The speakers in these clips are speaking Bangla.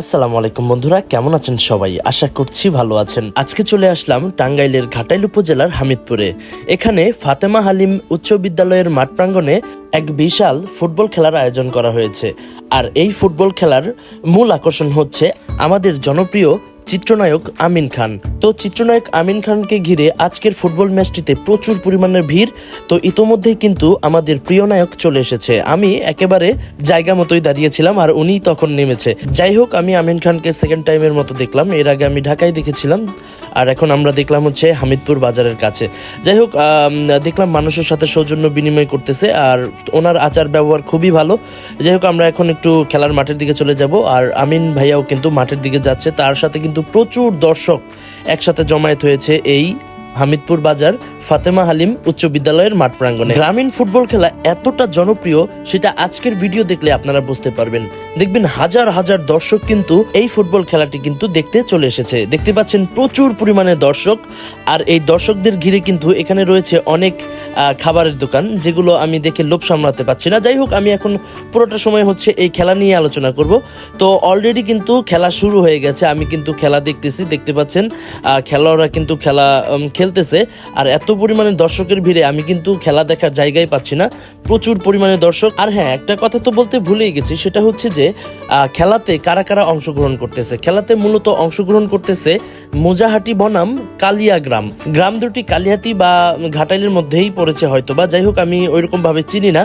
আসসালামু আলাইকুম বন্ধুরা, কেমন আছেন সবাই? আশা করছি ভালো আছেন। আজকে চলে আসলাম টাঙ্গাইলের ঘাটাইল উপজেলার হামিদপুরে। এখানে ফাতেমা হালিম উচ্চ বিদ্যালয়ের মাঠ প্রাঙ্গণে এক বিশাল ফুটবল খেলার আয়োজন করা হয়েছে। আর এই ফুটবল খেলার মূল আকর্ষণ হচ্ছে আমাদের জনপ্রিয় চিত্রনায়ক আমিন খান। তো চিত্রনায়ক আমিন খানকে ঘিরে আজকের ফুটবল ম্যাচটিতে প্রচুর পরিমাণের ভিড়, তো ইতোমধ্যেই কিন্তু আমাদের প্রিয় নায়ক চলে এসেছে। আমি একেবারে জায়গা মতোই দাঁড়িয়েছিলাম আর উনি তখন নেমেছে। যাই হোক, আমি আমিন খানকে সেকেন্ড টাইমের মতো দেখলাম। এর আগে আমি ঢাকায় দেখেছিলাম, আর এখন আমরা দেখলাম হচ্ছে হামিদপুর বাজারের কাছে। যাই হোক দেখলাম মানুষের সাথে সৌজন্য বিনিময় করতেছে, আর ওনার আচার ব্যবহার খুবই ভালো। যাই হোক, আমরা এখন একটু খেলার মাঠের দিকে চলে যাব, আর আমিন ভাইয়াও কিন্তু মাঠের দিকে যাচ্ছে, তার সাথে কিন্তু প্রচুর দর্শক একসাথে জমায়েত হয়েছে এই হামিদপুর বাজার ফাতেমা হালিম উচ্চ বিদ্যালয়ের মাঠ প্রাঙ্গণে। গ্রামীণ ফুটবল খেলা এতটা জনপ্রিয়, সেটা আজকের ভিডিও দেখলে আপনারা বুঝতে পারবেন। দেখবেন হাজার হাজার দর্শক কিন্তু এই ফুটবল খেলাটি কিন্তু দেখতে চলে এসেছে। দেখতে পাচ্ছেন প্রচুর পরিমাণে দর্শক, আর এই দর্শকদের ঘিরে কিন্তু এখানে রয়েছে অনেক খাবারের দোকান, যেগুলো আমি দেখে লোভ সামলাতে পারছি না। যাই হোক, আমি এখন পুরোটা সময় হচ্ছে এই খেলা নিয়ে আলোচনা করব। তো অলরেডি কিন্তু খেলা শুরু হয়ে গেছে। আমি কিন্তু খেলা দেখতেছি, দেখতে পাচ্ছেন খেলোয়াড়রা কিন্তু খেলা খেলতেছে। আর এত পরিমাণে দর্শকের ভিড়ে আমি কিন্তু খেলা দেখার জায়গায় পাচ্ছি না। প্রচুর পরিমাণে দর্শক। আর হ্যাঁ একটা কথা তো বলতে ভুলেই গেছি, সেটা হচ্ছে যে খেলাতে কারা কারা অংশগ্রহণ করতেছে? খেলাতে মূলত অংশগ্রহণ করতেছে মোজাহাটি বনাম কালিয়া গ্রাম গ্রাম দুটি কালিয়াতি বা ঘাটাইলের মধ্যেই পড়েছে হয়তো বা। যাই হোক, আমি ওইরকম ভাবে চিনি না।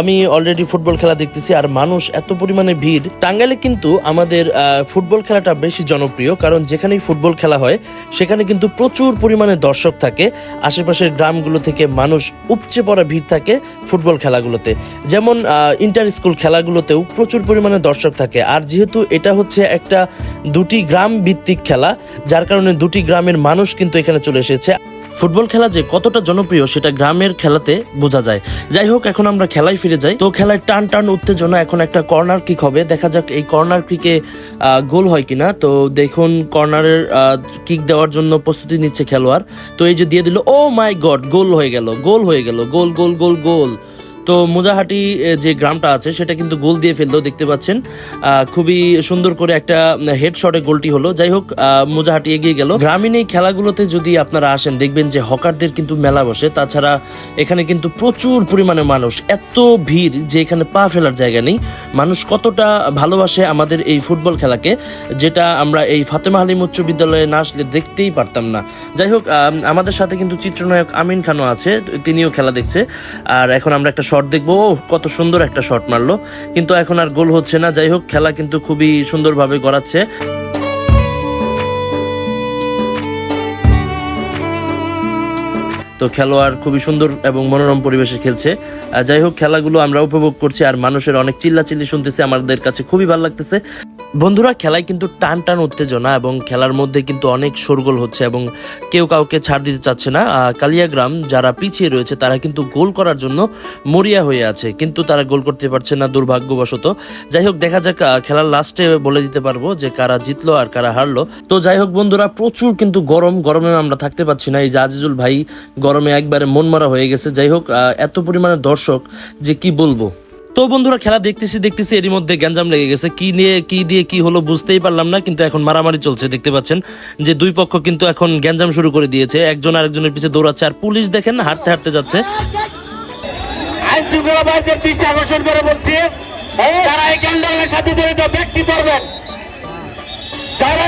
আমি অলরেডি ফুটবল খেলা দেখতেছি আর মানুষ এত পরিমাণে ভিড়। টাঙ্গাইলে কিন্তু আমাদের ফুটবল খেলাটা বেশি জনপ্রিয়, কারণ যেখানেই ফুটবল খেলা হয়, সেখানে কিন্তু প্রচুর পরিমাণে দর্শক থাকে। আশেপাশের গ্রামগুলো থেকে মানুষ উপচে পড়া ভিড় থাকে ফুটবল খেলাগুলোতে। যেমন ইন্টার স্কুল খেলাগুলোতেও প্রচুর পরিমাণে দর্শক থাকে। আর যেহেতু এটা হচ্ছে একটা দুটি গ্রাম ভিত্তিক খেলা, যার কারণে দুটি গ্রামের মানুষ কিন্তু এখানে চলে এসেছে। ফুটবল খেলা যে কতটা জনপ্রিয় সেটা গ্রামের খেলাতে বোঝা যায়। যাই হোক, এখন আমরা খেলায় ফিরে যাই। তো খেলায় টান টান উত্তেজনা, এখন একটা কর্নার কিক হবে। দেখা যাক এই কর্নার কিকে গোল হয় কিনা। তো দেখুন, কর্নারের কিক দেওয়ার জন্য প্রস্তুতি নিচ্ছে খেলোয়াড়। তো এই যে দিয়ে দিল, ও মাই গড, গোল হয়ে গেল, গোল হয়ে গেল, গোল গোল গোল গোল। তো মোজাহাটি যে গ্রামটা আছে সেটা কিন্তু গোল দিয়ে ফেলল দেখতে পাচ্ছেন। খুবই সুন্দর করে একটা হেড শটে গোলটি হলো। যাই হোক মোজাহাটি এগিয়ে গেল। গ্রামীণ এই খেলাগুলোতে যদি আপনারা আসেন দেখবেন যে হকারদের কিন্তু মেলা বসে। তাছাড়া এখানে কিন্তু প্রচুর পরিমাণে মানুষ। এত ভিড় যে এখানে পা ফেলার জায়গা নেই। মানুষ কতটা ভালোবাসে আমাদের এই ফুটবল খেলাকে যেটা আমরা এই ফাতেমা হালিম উচ্চ বিদ্যালয়ে না আসলে দেখতেই পারতাম না। যাই হোক আম, আমাদের সাথে কিন্তু চিত্রনায়ক আমিন খানও আছে তিনিও খেলা দেখছে। আর এখন আমরা একটা শট দেখব। ও, কত সুন্দর একটা শট মারলো। কিন্তু এখন আর গোল হচ্ছে না। যাই হোক খেলা কিন্তু খুবই সুন্দরভাবে গড়াচ্ছে। তো খেলোয়াড় খুবই সুন্দর এবং মনোরম পরিবেশে খেলছে। যাই হোক খেলাগুলো আমরা উপভোগ করছি আর মানুষের অনেক চিল্লাচিল্লি শুনতেছি। আমাদের কাছে খুবই ভালো লাগতেছে। বন্ধুরা, খেলায় কিন্তু টান টান উত্তেজনা এবং খেলার মধ্যে কিন্তু অনেক শোরগোল হচ্ছে এবং কেউ কাউকে ছাড় দিতে চাচ্ছে না। কালিয়াগ্রাম যারা পিছিয়ে রয়েছে, তারা কিন্তু গোল করার জন্য মরিয়া হয়ে আছে, কিন্তু তারা গোল করতে পারছে না দুর্ভাগ্যবশত। যাই হোক, দেখা যাক খেলার লাস্টে বলে দিতে পারব যে কারা জিতলো আর কারা হারলো। তো যাই হোক বন্ধুরা, প্রচুর কিন্তু গরম, গরমে আমরা থাকতে পারছি না। এই যে আজিজুল ভাই গরমে একবারে মন মারা হয়ে গেছে। যাই হোক এত পরিমাণে দর্শক, যে কি বলব? তো বন্ধুরা খেলা দেখতেছি দেখতেছি এরই মধ্যে গ্যাঞ্জাম লেগে গেছে। কি নিয়ে, কি দিয়ে, কি হলো বুঝতেই পারলাম না, কিন্তু এখন মারামারি চলছে, দেখতে পাচ্ছেন যে দুই পক্ষ কিন্তু এখন গ্যাঞ্জাম শুরু করে দিয়েছে। একজন আরেকজনের পিছে দৌড়াচ্ছে, আর পুলিশ দেখেন হাঁটতে হাঁটতে যাচ্ছে। যারা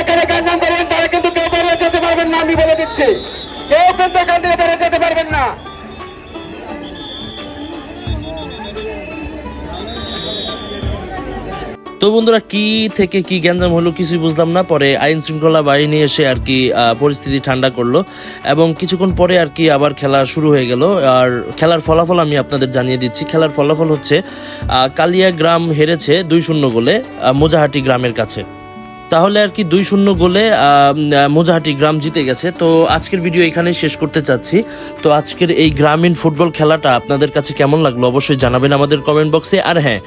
এখানে করবেন, তারা কিন্তু কেউ বেরিয়ে যেতে পারবেন না, আমি বলে দিচ্ছি। কেউ কিন্তু এখান থেকে বেরিয়ে যেতে পারবেন না। তো বন্ধুরা, কি থেকে কি গ্যাঞ্জাম হলো কিছুই বুঝলাম না। পরে আইন শৃঙ্খলা বাহিনী এসে আর কি পরিস্থিতি ঠান্ডা করল এবং কিছুক্ষণ পরে আর কি আবার খেলা শুরু হয়ে গেল। আর খেলার ফলাফল আমি আপনাদের জানিয়ে দিচ্ছি। খেলার ফলাফল হচ্ছে কালিয়া গ্রাম হেরেছে দুই শূন্য গোলে মোজাহাটি গ্রামের কাছে। তাহলে আর কি দুই শূন্য গোলে মোজাহাটি গ্রাম জিতে গেছে। তো আজকের ভিডিও এখানেই শেষ করতে চাচ্ছি। তো আজকের এই গ্রামীণ ফুটবল খেলাটা আপনাদের কাছে কেমন লাগল অবশ্যই জানাবেন আমাদের কমেন্ট বক্সে আর হ্যাঁ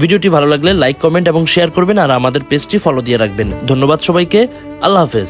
ভিডিওটি ভালো লাগলে লাইক কমেন্ট এবং শেয়ার করবেন, আর আমাদের পেজটি ফলো দিয়ে রাখবেন। ধন্যবাদ সবাইকে, আল্লাহ হাফেজ।